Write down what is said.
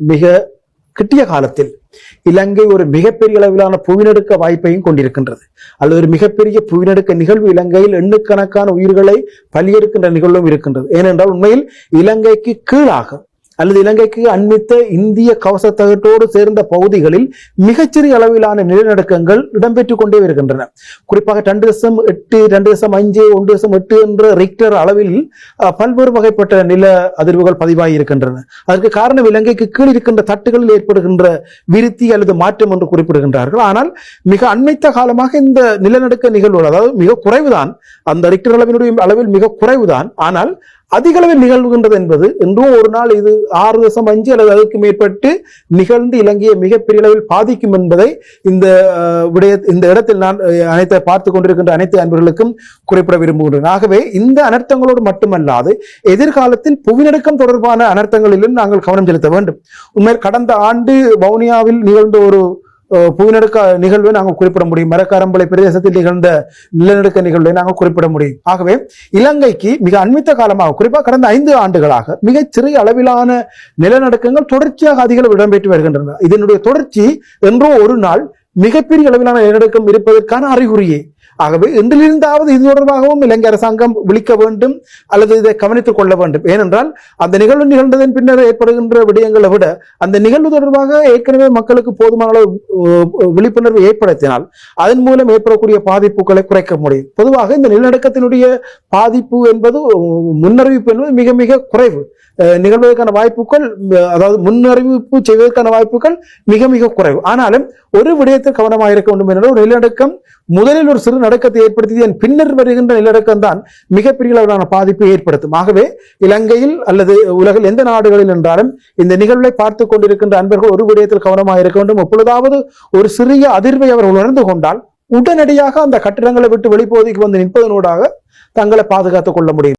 மிக கிட்டிய காலத்தில் இலங்கை ஒரு மிகப்பெரிய அளவிலான புவிநடுக்க வாய்ப்பையும் கொண்டிருக்கின்றது. அல்லது ஒரு மிகப்பெரிய புவிநடுக்க நிகழ்வு இலங்கையில் எண்ணுக்கணக்கான உயிர்களை பலியெடுக்கின்ற நிகழ்வும் இருக்கின்றது. ஏனென்றால் உண்மையில் இலங்கைக்கு கீழாக அல்லது இலங்கைக்கு அண்மித்த இந்திய கவசத்தகட்டோடு சேர்ந்த பகுதிகளில் மிகச்சிறிய அளவிலான நிலநடுக்கங்கள் இடம்பெற்றுக் கொண்டே வருகின்றன. குறிப்பாக ரெண்டு தசம் எட்டு ரெண்டு தசம் அஞ்சு ஒன்று தசம் எட்டு என்ற ரிக்டர் அளவில் பல்வேறு வகைப்பட்ட நில அதிர்வுகள் பதிவாகி இருக்கின்றன. அதற்கு காரணம் இலங்கைக்கு கீழ் இருக்கின்ற தட்டுகளில் ஏற்படுகின்ற விருத்தி அல்லது மாற்றம் என்று குறிப்பிடுகின்றார்கள். ஆனால் மிக அண்மைத்த காலமாக இந்த நிலநடுக்க நிகழ்வுகள் அதாவது மிக குறைவுதான். அந்த ரிக்டர் அளவினுடைய அளவில் மிக குறைவுதான். ஆனால் அதிகளவில் நிகழ்வுகின்றது என்பது இன்றும் ஒரு நாள் இது ஆறு தசம் அஞ்சு அல்லது அதற்கு மேற்பட்டு நிகழ்ந்து இலங்கையை மிகப்பெரிய அளவில் பாதிக்கும் என்பதை இந்த விடய இந்த இடத்தில் நான் அஹ், அனைத்தை பார்த்து கொண்டிருக்கின்ற அனைத்து அன்பர்களுக்கும் குறிப்பிட விரும்புகின்றேன். ஆகவே இந்த அனர்த்தங்களோடு மட்டுமல்லாது எதிர்காலத்தில் புவிநடுக்கம் தொடர்பான அனர்த்தங்களிலும் நாங்கள் கவனம் செலுத்த வேண்டும். உண்மையில் கடந்த ஆண்டு வவுனியாவில் நிகழ்ந்த ஒரு புவிநடுக்க நிகழ்வை நாங்கள் குறிப்பிட முடியும். மரக்காரம்பளை பிரதேசத்தில் நிகழ்ந்த நிலநடுக்க நிகழ்வை நாங்கள் குறிப்பிட முடியும். ஆகவே இலங்கைக்கு மிக அண்மித்த காலமாக குறிப்பாக கடந்த ஐந்து ஆண்டுகளாக மிக சிறிய அளவிலான நிலநடுக்கங்கள் தொடர்ச்சியாக அதிக அளவில் இடம்பெற்று வருகின்றன. இதனுடைய தொடர்ச்சி என்றோ ஒரு நாள் மிகப்பெரிய அளவிலான நிலநடுக்கம் இருப்பதற்கான அறிகுறியே. ஆகவே இன்றிலிருந்தாவது இது தொடர்பாகவும் இலங்கை அரசாங்கம் விழிக்க வேண்டும் அல்லது இதை கவனித்துக் கொள்ள வேண்டும். ஏனென்றால் அந்த நிகழ்வு நிகழ்ந்ததன் பின்னர் ஏற்படுகின்ற விடயங்களை விட அந்த நிகழ்வு தொடர்பாக ஏற்கனவே மக்களுக்கு போதுமான அளவு விழிப்புணர்வு ஏற்படுத்தினால் அதன் மூலம் ஏற்படக்கூடிய பாதிப்புகளை குறைக்க முடியும். பொதுவாக இந்த நிலநடுக்கத்தினுடைய பாதிப்பு என்பது முன்னறிவிப்பு என்பது மிக மிக குறைவு. அஹ், நிகழ்வதற்கான வாய்ப்புகள் அதாவது முன்னறிவிப்பு செய்வதற்கான வாய்ப்புகள் மிக மிக குறைவு. ஆனாலும் ஒரு விடயத்தில் கவனமாக இருக்க வேண்டும் என்றால் ஒரு நிலநடுக்கம் முதலில் ஒரு சிறு நடுக்கத்தை என் பின்னர் வருகின்ற நிலநடுக்கம் தான் மிகப்பெரிய அளவிலான பாதிப்பை ஏற்படுத்தும். ஆகவே இலங்கையில் அல்லது உலகில் எந்த நாடுகளில் என்றாலும் இந்த நிகழ்வை பார்த்து கொண்டிருக்கின்ற அன்பர்கள் ஒரு விடயத்தில் கவனமாக இருக்க வேண்டும். எப்பொழுதாவது ஒரு சிறிய அதிர்வை அவர் உணர்ந்து கொண்டால் உடனடியாக அந்த கட்டிடங்களை விட்டு வெளிப்பகுதிக்கு வந்து நிற்பதனூடாக தங்களை பாதுகாத்துக் கொள்ள முடியும்.